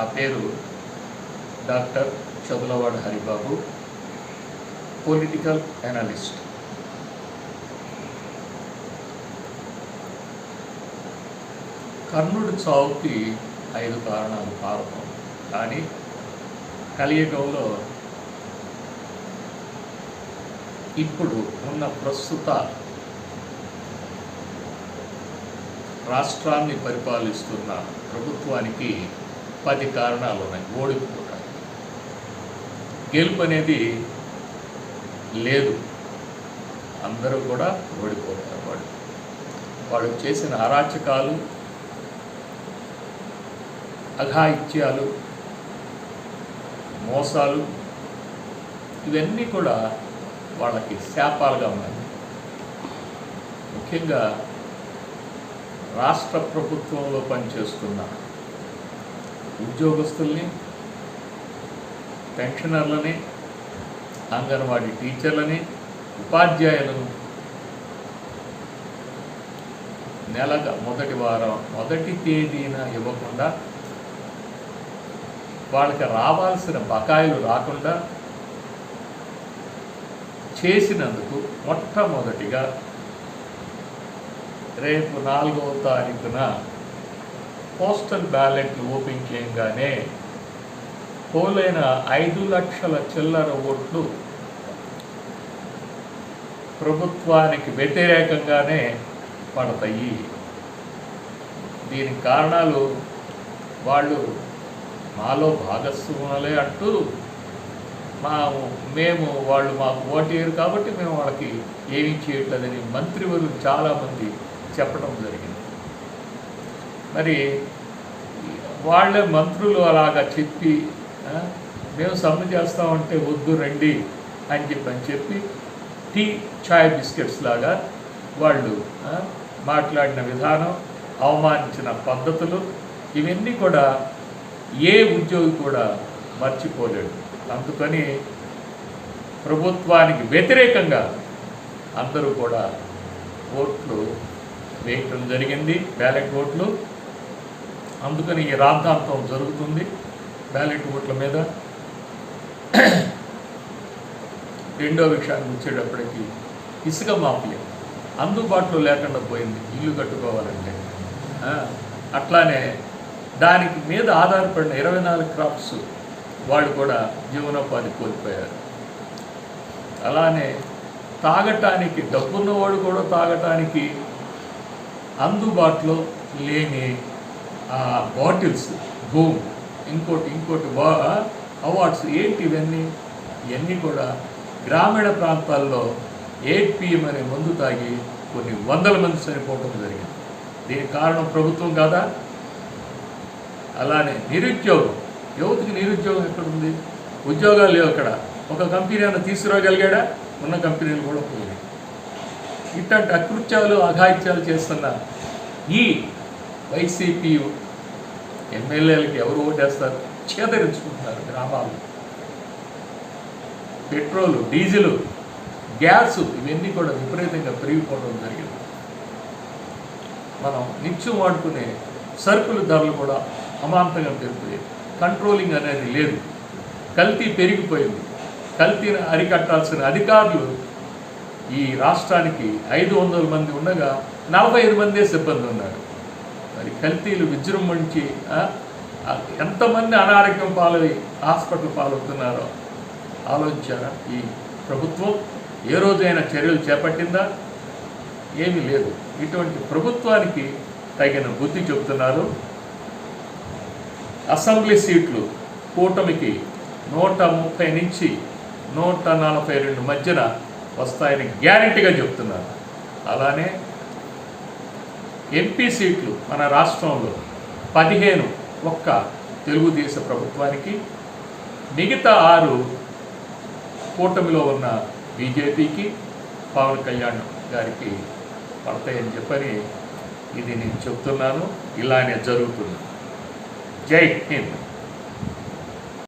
నా పేరు doctor Chadalavada Haribabu political analyst కర్ణుడు చావుకి ఐదు కారణాలు కారణం. కానీ కలియుగంలో ఇప్పుడు ఉన్న ప్రస్తుత రాష్ట్రాన్ని పరిపాలిస్తున్న ప్రభుత్వానికి పది కారణాలు ఉన్నాయి. ఓడిపోవడానికి గెలుపు అనేది లేదు. అందరూ కూడా ఓడిపోతారు వాడు వాడు చేసిన అరాచకాలు అఘాయిత్యాలు మోసాలు ఇవన్నీ కూడా వాళ్ళకి శాపాలుగా ఉన్నాయి. ముఖ్యంగా రాష్ట్ర ప్రభుత్వంలో పనిచేస్తున్న ఉద్యోగస్తుల్ని పెన్షనర్లని అంగన్వాడీ టీచర్లని ఉపాధ్యాయులను నెలగా మొదటి వారం మొదటి తేదీన ఇవ్వకుండా వాళ్ళకి రావాల్సిన బకాయిలు రాకుండా చేసినందుకు మొట్టమొదటిగా రేపు నాలుగవ తారీఖున పోస్టల్ బ్యాలెట్ ఓపెన్ చేయగానే పోలైన ఐదు లక్షల చిల్లర ఓట్లు ప్రభుత్వానికి వ్యతిరేకంగానే పడతాయి. దీనికి కారణాలు వాళ్ళు మాలో భాగస్వాములే అంటూ మా మేము వాళ్ళు మాకు ఓటేయరు కాబట్టి మేము వాళ్ళకి ఏమీ చేయట్లేదని మంత్రివర్యులు చాలామంది చెప్పడం జరిగింది. మరి వాళ్ళే మంత్రులు అలాగా చెప్పి మేము సమ్మె చేస్తామంటే వద్దు రండి అని చెప్పి అని చెప్పి టీ చాయ్ బిస్కెట్స్ లాగా వాళ్ళు మాట్లాడిన విధానం అవమానించిన పద్ధతులు ఇవన్నీ కూడా ఏ ఉద్యోగి కూడా మర్చిపోలేడు. అందుకని ప్రభుత్వానికి వ్యతిరేకంగా అందరూ కూడా ఓట్లు వేయటం జరిగింది బ్యాలెట్ ఓట్లు. అందుకని ఈ రాద్ధాంతం జరుగుతుంది బ్యాలెట్ ఓట్ల మీద. రెండో విషయానికి వచ్చేటప్పటికి ఇసుక మాఫియా అందుబాటులో లేకుండా పోయింది ఇల్లు కట్టుకోవాలంటే. అట్లానే దానికి మీద ఆధారపడిన ఇరవై నాలుగు క్రాప్స్ వాళ్ళు కూడా జీవనోపాధి కోల్పోయారు. అలానే తాగటానికి డబ్బున్నవాడు కూడా తాగటానికి అందుబాటులో లేని బాటిల్స్ భూమ్ ఇంకోటి ఇంకోటి అవార్డ్స్ ఏంటి ఇవన్నీ? ఇవన్నీ కూడా గ్రామీణ ప్రాంతాల్లో ఎయిట్ పిఎం అనే మందు తాగి కొన్ని వందల మంది చనిపోవడం జరిగింది. దీనికి కారణం ప్రభుత్వం కాదా? అలానే నిరుద్యోగం. యువతకి నిరుద్యోగం ఎక్కడుంది? ఉద్యోగాలు లేవు అక్కడ. ఒక కంపెనీ అయినా తీసుకురాగలిగాడా? ఉన్న కంపెనీలు కూడా పోయినాయి. ఇట్లాంటి అకృత్యాలు అఘాయిత్యాలు చేస్తున్న ఈ వైసీపీ ఎమ్మెల్యేలకు ఎవరు ఓటేస్తారు చేదరించుకుంటున్నారు గ్రామాలు పెట్రోలు డీజిల్ గ్యాస్ ఇవన్నీ కూడా విపరీతంగా పెరిగిపోవడం జరిగింది. మనం నిత్యం వాడుకునే సరుకుల ధరలు కూడా అమాంతంగా పెరిగిపోయాయి. కంట్రోలింగ్ అనేది లేదు. కల్తీ పెరిగిపోయింది. కల్తీని అరికట్టాల్సిన అధికారులు ఈ రాష్ట్రానికి ఐదు వందల మంది ఉండగా నలభై ఐదు మందే సిబ్బంది ఉన్నారు. మరి కల్తీలు విజృంభించి ఎంతమంది అనారోగ్యం పాలై హాస్పిటల్ పాలవుతున్నారో ఆలోచించారా? ఈ ప్రభుత్వం ఏ రోజైనా చర్యలు చేపట్టిందా? ఏమీ లేదు. ఇటువంటి ప్రభుత్వానికి తగిన బుద్ధి చెబుతున్నారు. అసెంబ్లీ సీట్లు కూటమికి నూట ముప్పై నుంచి నూట నలభై రెండు మధ్యన వస్తాయని గ్యారంటీగా చెప్తున్నారు అలానే ఎంపీ సీట్లు మన రాష్ట్రంలో పదిహేను ఒక్క తెలుగుదేశ ప్రభుత్వానికి మిగతా ఆరు కూటమిలో ఉన్న బీజేపీకి పవన్ కళ్యాణ్ గారికి పడతాయని చెప్పని ఇది నేను చెప్తున్నాను. ఇలానే జరుగుతుంది. జై హింద్.